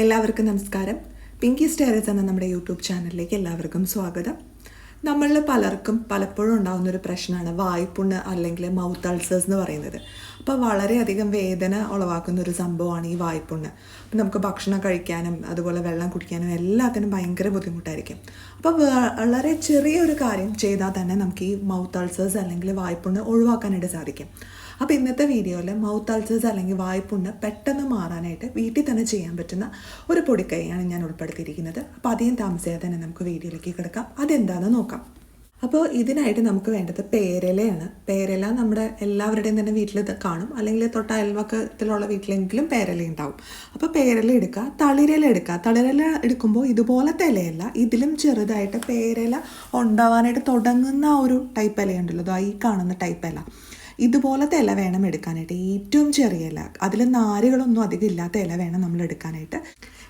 എല്ലാവർക്കും നമസ്കാരം. പിങ്കി സ്റ്റേറസ് എന്ന നമ്മുടെ യൂട്യൂബ് ചാനലിലേക്ക് എല്ലാവർക്കും സ്വാഗതം. നമ്മളിൽ പലർക്കും പലപ്പോഴും ഉണ്ടാകുന്ന ഒരു പ്രശ്നമാണ് വായ്പുണ്ണ് അല്ലെങ്കിൽ മൗത്ത് അൾസേഴ്സ് എന്ന് പറയുന്നത്. അപ്പോൾ വളരെയധികം വേദന ഉളവാക്കുന്ന ഒരു സംഭവമാണ് ഈ വായ്പുണ്ണ്. അപ്പം നമുക്ക് ഭക്ഷണം കഴിക്കാനും അതുപോലെ വെള്ളം കുടിക്കാനും എല്ലാത്തിനും ഭയങ്കര ബുദ്ധിമുട്ടായിരിക്കും. അപ്പോൾ വളരെ ചെറിയൊരു കാര്യം ചെയ്താൽ തന്നെ നമുക്ക് ഈ മൗത്ത് അൾസേഴ്സ് അല്ലെങ്കിൽ വായ്പുണ്ണ് ഒഴിവാക്കാനായിട്ട് സാധിക്കും. അപ്പോൾ ഇന്നത്തെ വീഡിയോയിൽ മൗത്ത് അൾസേഴ്സ് അല്ലെങ്കിൽ വായ്പുണ്ണ് പെട്ടെന്ന് മാറാനായിട്ട് വീട്ടിൽ തന്നെ ചെയ്യാൻ പറ്റുന്ന ഒരു പൊടിക്കൈയാണ് ഞാൻ ഉൾപ്പെടുത്തിയിരിക്കുന്നത്. അപ്പോൾ അധികം താമസിയാതെ തന്നെ നമുക്ക് വീഡിയോയിലേക്ക് കിടക്കാം. അതെന്താണെന്ന് നോക്കാം. അപ്പോൾ ഇതിനായിട്ട് നമുക്ക് വേണ്ടത് പേരലയാണ്. പേരല നമ്മുടെ എല്ലാവരുടെയും തന്നെ വീട്ടിൽ ഇത് കാണും. അല്ലെങ്കിൽ തൊട്ട അയൽവക്കത്തിലുള്ള വീട്ടിലെങ്കിലും പേരല ഉണ്ടാവും. അപ്പോൾ പേരല എടുക്കുക തളിരല എടുക്കുക. തളിരല എടുക്കുമ്പോൾ ഇതുപോലത്തെ ഇലയല്ല ഇതിലും ചെറുതായിട്ട് പേരല ഉണ്ടാവാനായിട്ട് തുടങ്ങുന്ന ഒരു ടൈപ്പ് ഇലയുണ്ടല്ലോ ഈ കാണുന്ന ടൈപ്പ് ഇല ഇതുപോലത്തെ ഇല വേണം എടുക്കാനായിട്ട്. ഏറ്റവും ചെറിയ ഇല. അതിൽ നാരുകളൊന്നും അധികം ഇല്ലാത്ത ഇല വേണം നമ്മൾ എടുക്കാനായിട്ട്.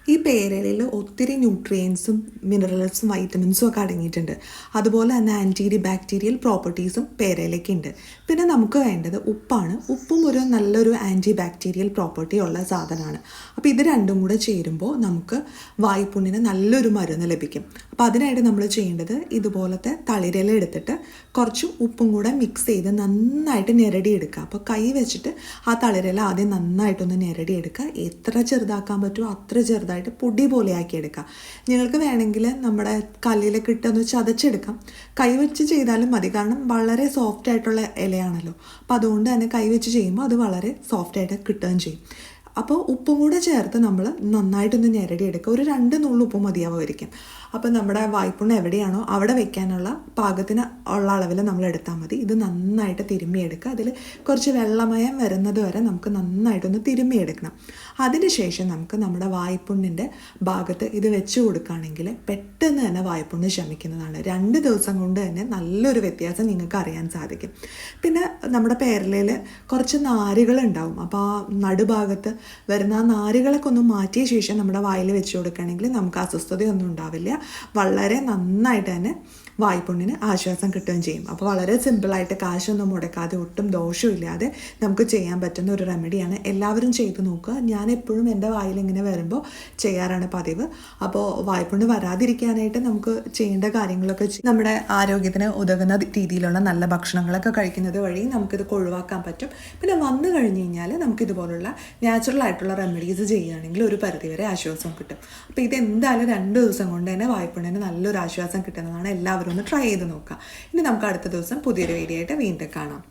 ഈ പേരലയിൽ ഒത്തിരി ന്യൂട്രിയൻസും മിനറൽസും വൈറ്റമിൻസും ഒക്കെ അടങ്ങിയിട്ടുണ്ട്. അതുപോലെ തന്നെ ആന്റി ബാക്ടീരിയൽ പ്രോപ്പർട്ടീസും പേരയിലേക്ക് ഉണ്ട്. പിന്നെ നമുക്ക് വേണ്ടത് ഉപ്പാണ്. ഉപ്പും ഒരു നല്ലൊരു ആന്റി ബാക്ടീരിയൽ പ്രോപ്പർട്ടി ഉള്ള സാധനമാണ്. അപ്പോൾ ഇത് രണ്ടും കൂടെ ചേരുമ്പോൾ നമുക്ക് വായ്പുണ്ണിന് നല്ലൊരു മരുന്ന് ലഭിക്കും. അപ്പോൾ അതിനായിട്ട് നമ്മൾ ചെയ്യേണ്ടത് ഇതുപോലത്തെ തളിരില എടുത്തിട്ട് കുറച്ച് ഉപ്പും കൂടെ മിക്സ് ചെയ്ത് നന്നായിട്ട് ഞെരടി എടുക്കുക അപ്പോൾ കൈ വെച്ചിട്ട് ആ തളിരില ആദ്യം നന്നായിട്ടൊന്ന് ഞെരടിയെടുക്കുക. എത്ര ചെറുതാക്കാൻ പറ്റുമോ അത്ര ചെറുതായിട്ട് പൊടി പോലെ ആക്കി എടുക്കുക നിങ്ങൾക്ക് വേണമെങ്കിൽ നമ്മുടെ കല്ലിലൊക്കെ ഇട്ടൊന്ന് ചതച്ചെടുക്കാം. കൈ വെച്ച് ചെയ്താലും മതി. കാരണം വളരെ സോഫ്റ്റ് ആയിട്ടുള്ള ഇലയാണല്ലോ. അപ്പോൾ അതുകൊണ്ട് തന്നെ കൈ വെച്ച് ചെയ്യുമ്പോൾ അത് വളരെ സോഫ്റ്റ് ആയിട്ട് കിട്ടുകയും ചെയ്യും. അപ്പോൾ ഉപ്പും കൂടെ ചേർത്ത് നമ്മൾ നന്നായിട്ടൊന്ന് ഞെരടി എടുക്കുക ഒരു രണ്ട് നുള്ളു ഉപ്പ് മതിയാവുമായിരിക്കും. അപ്പോൾ നമ്മുടെ വായ്പുണ്ണ് എവിടെയാണോ അവിടെ വെക്കാനുള്ള പാകത്തിന് ഉള്ള അളവിൽ നമ്മൾ എടുത്താൽ മതി. ഇത് നന്നായിട്ട് തിരുമ്മിയെടുക്കുക. അതിൽ കുറച്ച് വെള്ളമയം വരുന്നത് വരെ നമുക്ക് നന്നായിട്ടൊന്ന് തിരുമ്മിയെടുക്കണം. അതിനുശേഷം നമുക്ക് നമ്മുടെ വായ്പുണ്ണിന്റെ ഭാഗത്ത് ഇത് വെച്ച് കൊടുക്കുകയാണെങ്കിൽ പെട്ടെന്ന് തന്നെ വായ്പുണ്ണ് ശമിക്കുന്നതാണ്. രണ്ട് ദിവസം കൊണ്ട് തന്നെ നല്ലൊരു വ്യത്യാസം നിങ്ങൾക്ക് അറിയാൻ സാധിക്കും. പിന്നെ നമ്മുടെ പേരലയിൽ കുറച്ച് നാരുകൾ ഉണ്ടാവും. അപ്പോൾ ആ നടുഭാഗത്ത് വരുന്ന ആ നാരുകളൊക്കെ ഒന്ന് മാറ്റിയ ശേഷം നമ്മുടെ വായിൽ വെച്ച് കൊടുക്കുകയാണെങ്കിൽ നമുക്ക് അസ്വസ്ഥതയൊന്നും ഉണ്ടാവില്ല. വളരെ നന്നായിട്ട് തന്നെ വായ്പുണ്ണിന് ആശ്വാസം കിട്ടുകയും ചെയ്യും. അപ്പോൾ വളരെ സിമ്പിളായിട്ട് കാശൊന്നും മുടക്കാതെ ഒട്ടും ദോഷമില്ലാതെ നമുക്ക് ചെയ്യാൻ പറ്റുന്ന ഒരു റെമഡിയാണ് എല്ലാവരും ചെയ്തു നോക്കുക. ഞാൻ എപ്പോഴും എന്റെ വായിൽ ഇങ്ങനെ വരുമ്പോൾ ചെയ്യാറാണ് പതിവ്. അപ്പോൾ വായ്പുണ്ണ് വരാതിരിക്കാനായിട്ട് നമുക്ക് ചെയ്യേണ്ട കാര്യങ്ങളൊക്കെ നമ്മുടെ ആരോഗ്യത്തിന് ഉതകുന്ന രീതിയിലുള്ള നല്ല ഭക്ഷണങ്ങളൊക്കെ കഴിക്കുന്നത് വഴി നമുക്കിത് ഒഴിവാക്കാൻ പറ്റും. പിന്നെ വന്നു കഴിഞ്ഞ് കഴിഞ്ഞാൽ നമുക്കിതുപോലുള്ള നാച്ചുറൽ ആയിട്ടുള്ള റെമഡീസ് ചെയ്യുകയാണെങ്കിൽ ഒരു പരിധിവരെ ആശ്വാസം കിട്ടും. അപ്പോൾ ഇത് എന്തായാലും രണ്ട് ദിവസം കൊണ്ട് തന്നെ വായ്പുണ്ണിന് നല്ലൊരു ആശ്വാസം കിട്ടുന്നതാണ് എല്ലാവരും ഒന്ന് ട്രൈ ചെയ്ത് നോക്കാം. ഇനി നമുക്ക് അടുത്ത ദിവസം പുതിയൊരു വീഡിയോ ആയിട്ട് വീണ്ടും കാണാം.